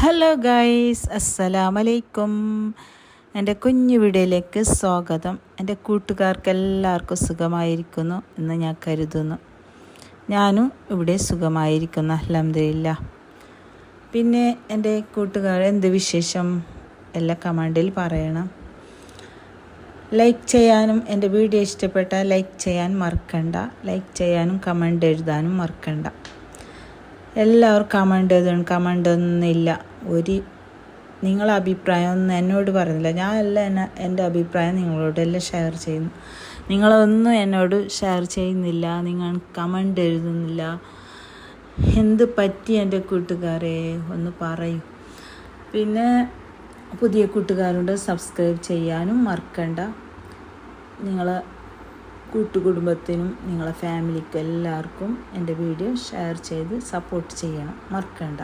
Hello guys അസ്സലാമലൈക്കും. എന്റെ കുഞ്ഞു വീഡിയോയിലേക്ക് സ്വാഗതം. എന്റെ കൂട്ടുകാർക്ക് എല്ലാവർക്കും സുഖമായിരിക്കുന്നു എന്ന് ഞാൻ കരുതുന്നു. ഞാനും ഇവിടെ സുഖമായിരിക്കുന്നു അലഹമില്ല പിന്നെ എന്റെ കൂട്ടുകാർ എന്ത് വിശേഷം? എല്ലാ കമാൻഡിൽ പറയണം. ലൈക്ക് ചെയ്യാനും എന്റെ വീഡിയോ ഇഷ്ടപ്പെട്ടാൽ ലൈക്ക് ചെയ്യാൻ മറക്കണ്ട. ലൈക്ക് ചെയ്യാനും കമന്റ് എഴുതാനും മറക്കണ്ട. എല്ലാവരും കമന്റ് എഴുതണം കമന്റ് ഒന്നുമില്ല. ഒരു നിങ്ങളെ അഭിപ്രായം ഒന്നും എന്നോട് പറയുന്നില്ല. ഞാൻ എല്ലാം എന്നെ എന്റെ അഭിപ്രായം നിങ്ങളോടെല്ലാം ഷെയർ ചെയ്യുന്നു. നിങ്ങളൊന്നും എന്നോട് ഷെയർ ചെയ്യുന്നില്ല. നിങ്ങൾ കമന്റ് എഴുതുന്നില്ല. എന്ത് പറ്റി എന്റെ കൂട്ടുകാരെ? ഒന്ന് പറയൂ. പിന്നെ പുതിയ കൂട്ടുകാരുണ്ട്. സബ്സ്ക്രൈബ് ചെയ്യാനും മറക്കണ്ട. നിങ്ങളെ കൂട്ടുകുടുംബത്തിനും നിങ്ങളെ ഫാമിലിക്കും എല്ലാവർക്കും എന്റെ വീഡിയോ ഷെയർ ചെയ്ത് സപ്പോർട്ട് ചെയ്യണം. മറക്കണ്ട.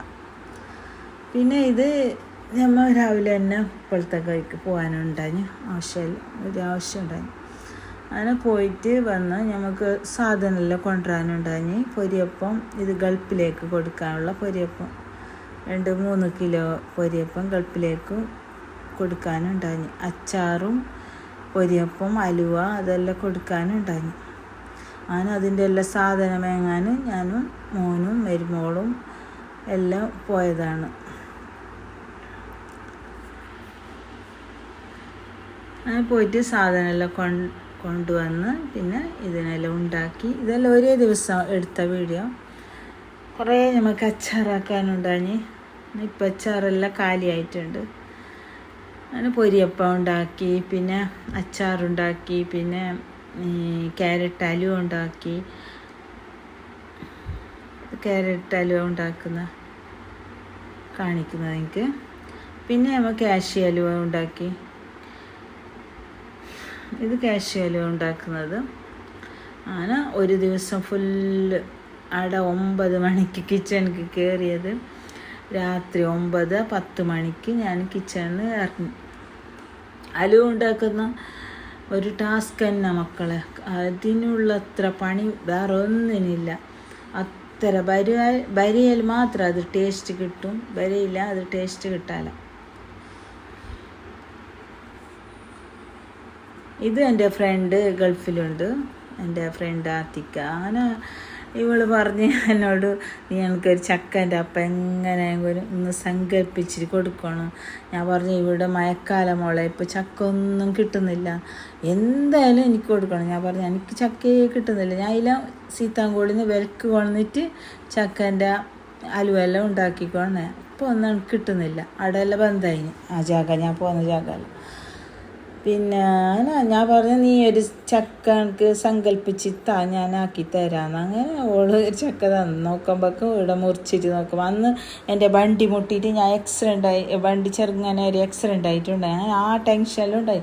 പിന്നെ ഇത് നമ്മൾ രാവിലെ തന്നെ ഇപ്പോഴത്തെ കഴിക്ക് പോകാനുണ്ടായി ആവശ്യമില്ല ഒരു ആവശ്യം ഉണ്ടായി അങ്ങനെ പോയിട്ട് വന്ന് നമുക്ക് സാധനമെല്ലാം കൊണ്ടുവരാനുണ്ടായി പൊരിയപ്പം ഇത് ഗൾഫിലേക്ക് കൊടുക്കാനുള്ള പൊരിയപ്പം. രണ്ട് മൂന്ന് കിലോ പൊരിയപ്പം ഗൾഫിലേക്ക് കൊടുക്കാനുണ്ടായി അച്ചാറും പൊരിയപ്പം അലുവ അതെല്ലാം കൊടുക്കാനുണ്ടായി ഞാൻ അതിന്റെ എല്ലാ സാധനം വാങ്ങാൻ ഞാനും മോനും മരുമോളും എല്ലാം പോയതാണ്. അങ്ങനെ പോയിട്ട് സാധനമെല്ലാം കൊണ്ട് കൊണ്ടുവന്ന് പിന്നെ ഇതിനെല്ലാം ഉണ്ടാക്കി. ഇതെല്ലാം ഒരേ ദിവസം എടുത്ത വീഡിയോ. കുറേ നമുക്ക് അച്ചാറാക്കാനുണ്ടായി ഇപ്പം അച്ചാറെല്ലാം കാലിയായിട്ടുണ്ട്. അങ്ങനെ പൊരിയപ്പം ഉണ്ടാക്കി പിന്നെ അച്ചാറുണ്ടാക്കി പിന്നെ ക്യാരറ്റ് അലുവ ഉണ്ടാക്കി. ക്യാരറ്റ് അലുവ ഉണ്ടാക്കുന്ന കാണിക്കുന്നത് എനിക്ക്. പിന്നെ നമ്മൾ കാശി അലുവ ഉണ്ടാക്കി. ഇത് കാശി അലുവ ഉണ്ടാക്കുന്നത്. അങ്ങനെ ഒരു ദിവസം ഫുള്ള് അവിടെ ഒമ്പത് മണിക്ക് കിച്ചണിക്ക് കയറിയത് രാത്രി ഒമ്പത് പത്ത് മണിക്ക് ഞാൻ കിച്ചണിൽ ഇറങ്ങി. അലുവ ഉണ്ടാക്കുന്ന ഒരു ടാസ്ക് തന്നെ മക്കളെ. അതിനുള്ളത്ര പണി വേറെ ഒന്നിനില്ല അത്ര ബരിയ ബരിയൽ മാത്രം അത് ടേസ്റ്റ് കിട്ടും. ബരിയില്ല അത് ടേസ്റ്റ് കിട്ടാല. ഇത് എന്റെ ഫ്രണ്ട് ഗൾഫിലുണ്ട്. എന്റെ ഫ്രണ്ട് ആത്തിക്ക. അങ്ങനെ ഇവൾ പറഞ്ഞ് എന്നോട് നീ എനിക്കൊരു ചക്കന്റെ അപ്പം എങ്ങനെ ഒന്ന് സങ്കല്പിച്ചിട്ട് കൊടുക്കണം. ഞാൻ പറഞ്ഞു ഇവിടെ മഴക്കാലം മോളെ ഇപ്പോൾ ചക്ക ഒന്നും കിട്ടുന്നില്ല. എന്തായാലും എനിക്ക് കൊടുക്കണം. ഞാൻ പറഞ്ഞു എനിക്ക് ചക്കയെ കിട്ടുന്നില്ല. ഞാൻ അതില സീത്താങ്കോളിൽ നിന്ന് വിലക്ക് കൊണ്ടിട്ട് ചക്കന്റെ അലുവെല്ലാം ഉണ്ടാക്കിക്കോണേ. ഇപ്പോൾ ഒന്നും കിട്ടുന്നില്ല. അവിടെ എല്ലാം ബന്ധമായി ആ ജാഗ ഞാൻ പോകുന്ന ജാഗല്ല പിന്നെ ഞാൻ പറഞ്ഞു നീ ഒരു ചക്ക എനിക്ക് ഞാൻ ആക്കി തരാമെന്ന് അങ്ങനെ ഓൾ ചക്ക തന്നു. നോക്കുമ്പോൾ ഇവിടെ മുറിച്ചിട്ട് നോക്കും. അന്ന് എന്റെ വണ്ടി മുട്ടിയിട്ട് ഞാൻ ആക്സിഡന്റ് ആയി വണ്ടി ചെറുങ്ങനെ ഒരു ആക്സിഡന്റ് ആയിട്ടുണ്ടായി അങ്ങനെ ആ ടെൻഷനിലും ഉണ്ടായി.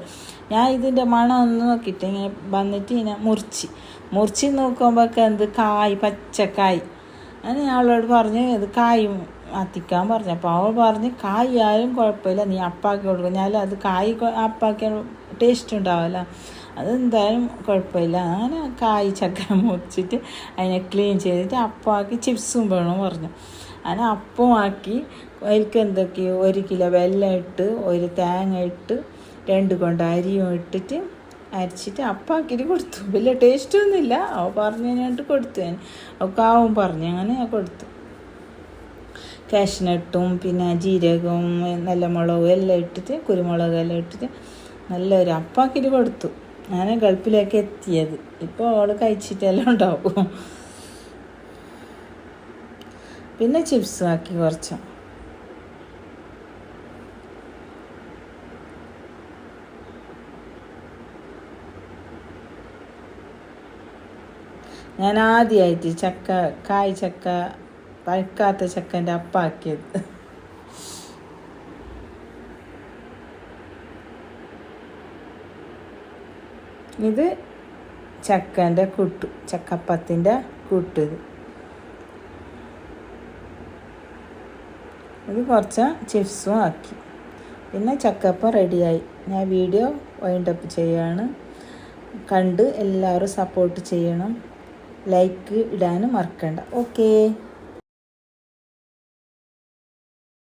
ഞാൻ ഇതിന്റെ മണം ഒന്ന് നോക്കിയിട്ട് ഇങ്ങനെ വന്നിട്ട് ഇങ്ങനെ മുറിച്ച്. മുറിച്ച് നോക്കുമ്പോൾ എന്ത് കായ് പച്ചക്കായ്. അങ്ങനെ ഞാൻ അവളോട് പറഞ്ഞു ഇത് കായും അത്തിക്കാൻ പറഞ്ഞു. അപ്പോൾ അവൾ പറഞ്ഞ് കായായാലും കുഴപ്പമില്ല നീ അപ്പാക്കി കൊടുക്കും. ഞാൻ അത് കായ് അപ്പാക്കിയ ടേസ്റ്റ് ഉണ്ടാവില്ല. അതെന്തായാലും കുഴപ്പമില്ല. അങ്ങനെ കായ് ചക്ക മുറിച്ചിട്ട് അതിനെ ക്ലീൻ ചെയ്തിട്ട് അപ്പാക്കി ചിപ്സും വേണം പറഞ്ഞു. അങ്ങനെ അപ്പമാക്കി അതിൽക്ക് എന്തൊക്കെയോ ഒരു കിലോ വെല്ലം ഇട്ട് ഒരു തേങ്ങ ഇട്ട് രണ്ട് കൊണ്ട് അരിയും ഇട്ടിട്ട് അരച്ചിട്ട് അപ്പാക്കിയിട്ട് കൊടുത്തു. വലിയ ടേസ്റ്റൊന്നുമില്ല അവ പറഞ്ഞു കഴിഞ്ഞിട്ട് കൊടുത്തു ഞാൻ. അവൾക്ക് ആവും പറഞ്ഞു. അങ്ങനെ ഞാൻ കൊടുത്തു. കാഷ്നട്ടും പിന്നെ ജീരകവും നല്ല മുളകും എല്ലാം ഇട്ടിട്ട് കുരുമുളക് എല്ലാം ഇട്ടിട്ട് നല്ലൊരു അപ്പാക്കിട്ട് കൊടുത്തു. ഞാൻ ഗൾഫിലേക്ക് എത്തിയത്. ഇപ്പോൾ അവൾ കഴിച്ചിട്ടെല്ലാം ഉണ്ടാവും. പിന്നെ ചിപ്സ് ആക്കി കുറച്ച്. ഞാൻ ആദ്യമായിട്ട് ചക്ക കായ് ചക്ക പഴുക്കാത്ത ചക്കന്റെ അപ്പാക്കിയത്. ഇത് ചക്കന്റെ കൂട്ടു ചക്കപ്പത്തിന്റെ കൂട്ട് ഇത് കുറച്ച് ചിപ്സും ആക്കി. പിന്നെ ചക്കപ്പം റെഡിയായി. ഞാൻ വീഡിയോ വൈൻഡപ്പ് ചെയ്യാണ്. കണ്ട് എല്ലാവരും സപ്പോർട്ട് ചെയ്യണം. ലൈക്ക് ഇടാനും മറക്കണ്ട. ഓക്കേ